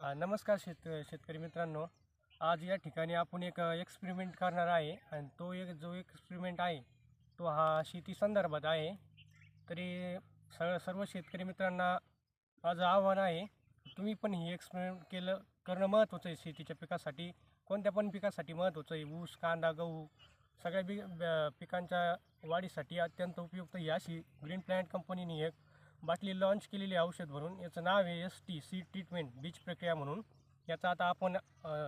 नमस्कार शेत शेतकरी मित्रांनो. आज या ठिकाणी आपण एक एक्सपेरिमेंट करणार आहे. आणि तो एक जो एक्सपेरिमेंट आहे तो हा शेती संदर्भात आहे. तरी स सर्व शेतकरी मित्रांना माझं आव्हान आहे तुम्ही पण ही एक्सपेरिमेंट केलं करणं महत्त्वाचं आहे शेतीच्या पिकासाठी. कोणत्या पण पिकासाठी महत्त्वाचं आहे. ऊस कांदा गहू सगळ्या बी पिकांच्या वाढीसाठी अत्यंत उपयुक्त ही अशी ग्रीन प्लॅन्ट कंपनीने एक बाटली लॉन्च केलेली औषध भरून याचं नाव आहे एस टी सी ट्रीटमेंट बीज प्रक्रिया म्हणून. याचा आता आपण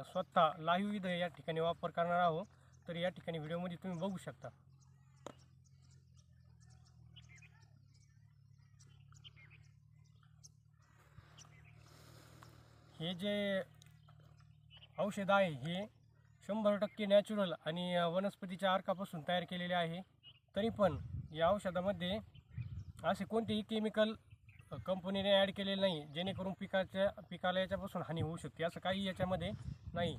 स्वतः लाईव्ह इथं या ठिकाणी वापर करणार आहोत. तर या ठिकाणी व्हिडिओमध्ये तुम्ही बघू शकता. हे जे औषध आहे हे शंभर टक्के नॅचरल आणि वनस्पतीच्या अर्कापासून तयार केलेले आहे. तरी पण या औषधामध्ये असे कोणतेही केमिकल कंपनीने ॲड केलेले नाही जेणेकरून पिकाच्या पिकाला याच्यापासून हानी होऊ शकते असं काही याच्यामध्ये नाही.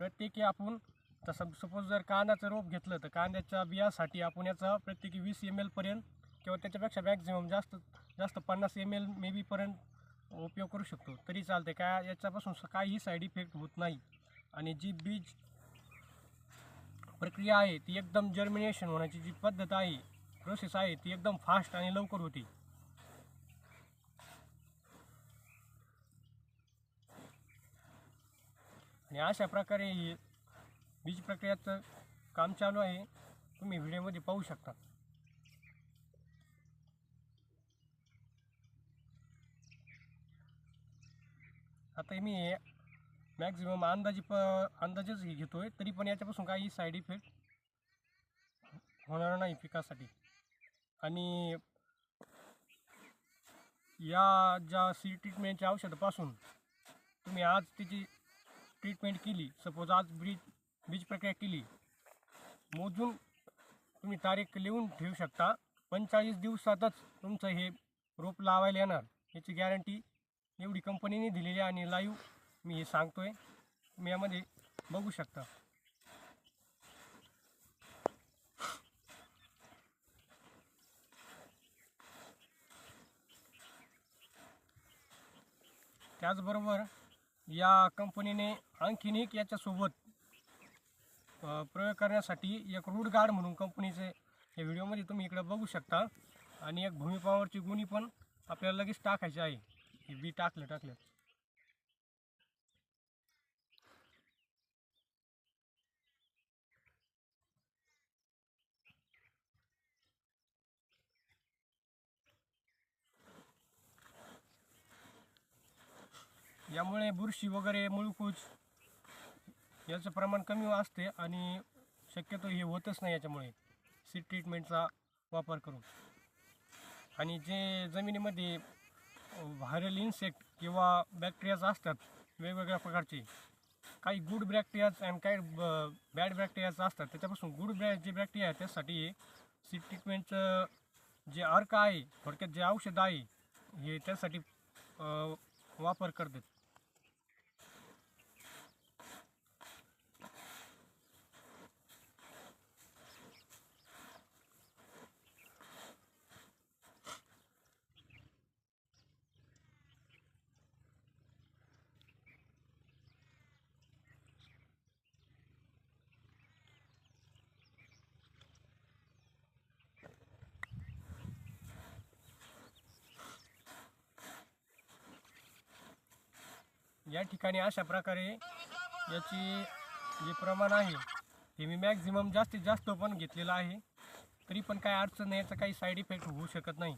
प्रत्येकी आपण तसं सपोज जर कांद्याचं रोप घेतलं तर कांद्याच्या बियासाठी आपण याचा प्रत्येकी वीस एम एलपर्यंत किंवा त्याच्यापेक्षा मॅक्झिमम जास्त जास्त पन्नास एम एल मे बीपर्यंत उपयोग करू शकतो. तरी चालते काय याच्यापासून काहीही साईड इफेक्ट होत नाही. आणि जी बीज प्रक्रिया आहे ती एकदम जर्मिनेशन होण्याची जी पद्धत आहे प्रोसेस आहे ती एकदम फास्ट आणि लवकर होती. आणि अशा प्रकारे ही बीज प्रक्रियाचं काम चालू आहे. तुम्ही व्हिडिओमध्ये पाहू शकता. आता मी हे मॅक्झिमम अंदाजी प अंदाजेच हे आहे तरी पण याच्यापासून काही साईड इफेक्ट होणार नाही पिकासाठी. आणि या ज्या सी ट्रीटमेंटच्या औषधापासून तुम्ही आज त्याची ट्रीटमेंट केली सपोज आज ब्रीज बीज प्रक्रिया केली मोजून तुम्ही तारीख लिहून ठेवू शकता. पंचेचाळीस दिवसातच तुमचं हे रोप लावायला येणार. याची गॅरंटी एवढी कंपनीने दिलेली आहे आणि लाईव्ह मी हे सांगतोय. मी यामध्ये बघू शकता. त्याचबरोबर या कंपनीने आणखीन एक याच्यासोबत प्रयोग करण्यासाठी एक रूट गार्ड म्हणून कंपनीचे या व्हिडिओमध्ये तुम्ही इकडे बघू शकता. आणि एक भूमिपावरची गुणी पण आपल्याला लगेच टाकायची आहे. हे बी टाकलं टाकलं. यामुळे बुरशी वगैरे मुळकूच याचं प्रमाण कमी असते आणि शक्यतो हे होतच नाही याच्यामुळे सीड ट्रीटमेंटचा वापर करून. आणि जे जमिनीमध्ये व्हायरल इन्सेक्ट किंवा बॅक्टेरियाज असतात वेगवेगळ्या प्रकारचे. काही गुड बॅक्टेरियाज आणि काही बॅड बॅक्टेरियाज असतात. त्याच्यापासून गुड बॅ जे बॅक्टेरिया आहे त्यासाठी हे सीड ट्रीटमेंटचं जे अर्क आहे थोडक्यात जे औषध आहे हे त्यासाठी वापर करतात. या ठिकाणी अशा प्रकारे याची जे प्रमाण आहे ते मी मॅक्झिमम जास्तीत जास्त पण घेतलेलं आहे. तरी पण काय अडचण नाही याचा काही साईड इफेक्ट होऊ शकत नाही.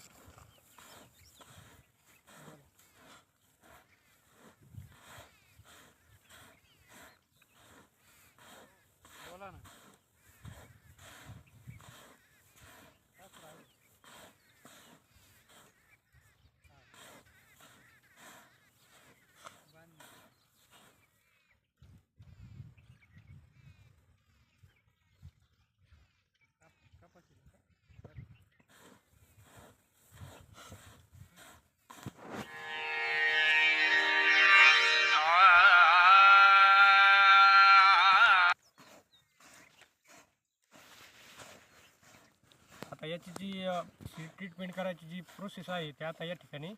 आता याची जी ट्रीटमेंट करायची जी प्रोसेस आहे ती आता या ठिकाणी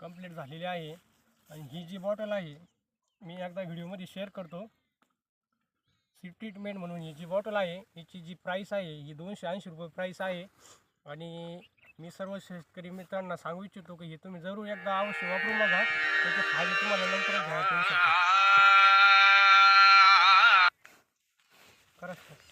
कंप्लीट झालेली आहे. आणि ही जी बॉटल आहे मी एकदा व्हिडिओमध्ये शेअर करतो. सी ट्रीटमेंट म्हणून ही जी बॉटल आहे हिची जी प्राईस आहे ही दोनशे ऐंशी रुपये प्राईस आहे. आणि मी सर्व शेतकरी मित्रांना सांगू इच्छितो की हे तुम्ही जरूर एकदा अवश्य वापरून बघा. त्याचे फायदे तुम्हाला लवकर घेण्यात येऊ शकतात खरंच